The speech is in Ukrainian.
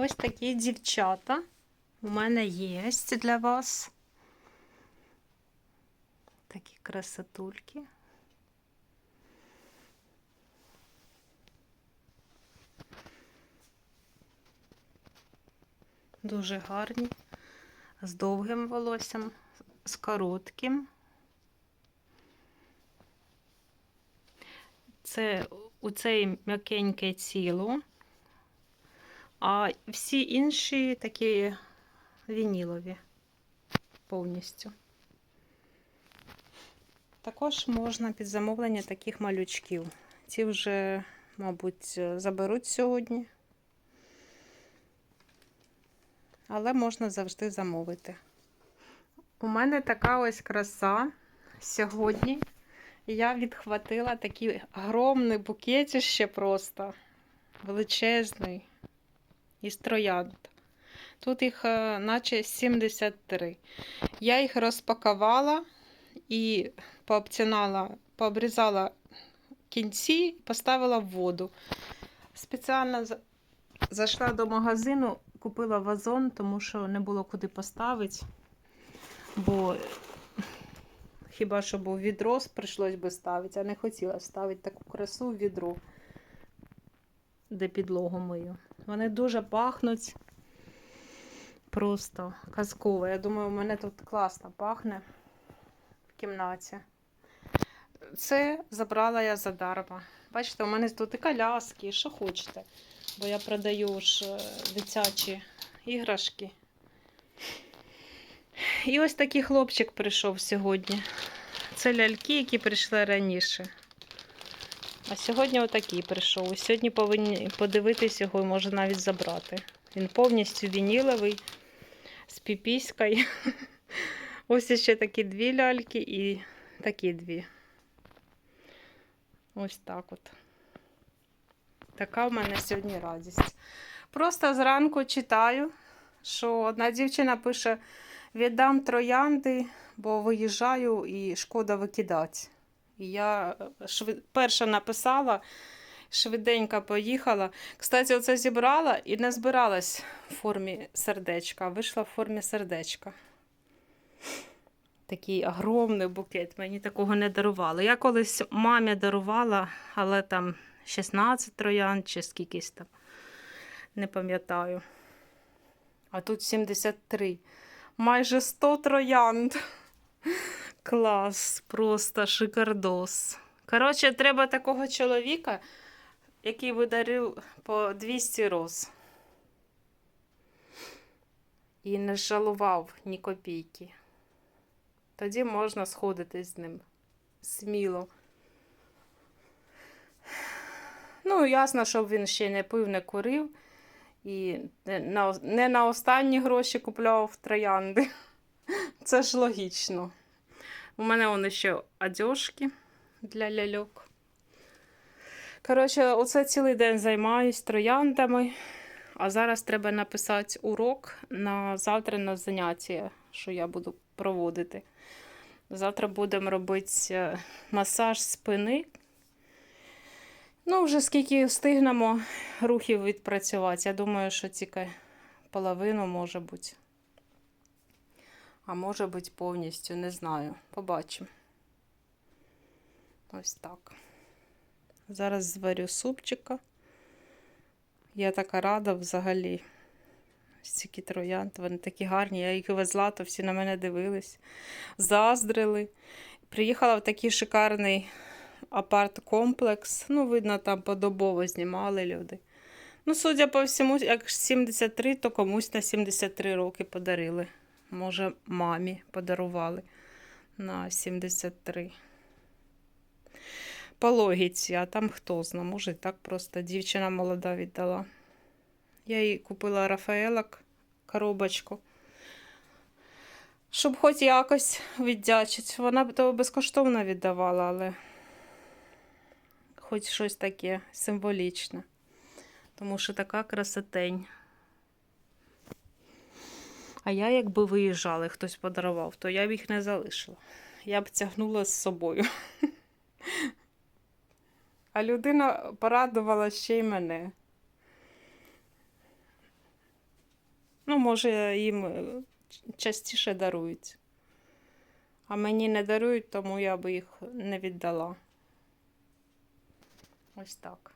ось такі дівчата у мене є для вас. Такі красотульки. Дуже гарні, з довгим волоссям, з коротким. Це у цей м'якеньке ціло, а всі інші такі вінілові повністю. Також можна під замовлення таких малючків. Ці вже, мабуть, заберуть сьогодні. Але можна завжди замовити. У мене така ось краса сьогодні. Я відхватила такий огромний букетище просто величезний із троянд. Тут їх е, наче 73. Я їх розпакувала і пообцінала, пообрізала кінці поставила в воду. Спеціально зайшла до магазину, купила вазон, тому що не було куди поставити. Бо хіба що був відро, прийшлось би ставити, а не хотіла ставити таку красу в відро, де підлогу мию. Вони дуже пахнуть. Просто казково. Я думаю, у мене тут класно пахне в кімнаті. Це забрала я задарма. Бачите, у мене тут і коляски, і що хочете. Бо я продаю ж е, дитячі іграшки. І ось такий хлопчик прийшов сьогодні. Це ляльки, які прийшли раніше. А сьогодні отакий прийшов. Сьогодні повинні подивитись його і може навіть забрати. Він повністю вініловий, з піпіською. Ось ще такі дві ляльки і такі дві. Ось так от. Така в мене сьогодні радість. Просто зранку читаю, що одна дівчина пише: віддам троянди, бо виїжджаю і шкода викидати. І я е, швид... перша написала, швиденько поїхала. Кстати, оце зібрала і не збиралась в формі сердечка, а вийшла в формі сердечка. Такий огромний букет. Мені такого не дарували. Я колись мамі дарувала, але там 16 троянд чи скількись там. Не пам'ятаю. А тут 73. Майже 100 троянд. Клас, просто шикардос. Коротше, треба такого чоловіка, який би дарив по 200 роз. І не жалував ні копійки. Тоді можна сходити з ним сміло. Ну, ясно, щоб він ще не пив, не курив. І не на останні гроші купляв троянди. Це ж логічно. У мене вони ще одежки для ляльок. Коротше, оце цілий день займаюсь трояндами. А зараз треба написати урок на завтра на заняття, що я буду проводити. Завтра будемо робити е, масаж спини. Ну, вже скільки встигнемо рухів відпрацювати. Я думаю, що тільки половину може бути. А може бути повністю, не знаю. Побачимо. Ось так. Зараз зварю супчика. Я така рада взагалі. Стільки троянд, вони такі гарні. Я їх везла, то всі на мене дивились, заздрили. Приїхала в такий шикарний апарт-комплекс. Ну, видно, там подобово знімали люди. Ну, судя по всьому, як 73, то комусь на 73 роки подарили. Може, мамі подарували на 73. По логіці, а там хто зна, може, так просто дівчина молода віддала. Я їй купила Рафаелок коробочку. Щоб хоч якось віддячити. Вона б то безкоштовно віддавала, але хоч щось таке символічне. Тому що така красотень. А я, якби виїжджали, хтось подарував, то я б їх не залишила. Я б тягнула з собою. А людина порадувала ще й мене. Ну, може, їм е, частіше дарують. А мені не дарують, тому я би їх не віддала. Ось так.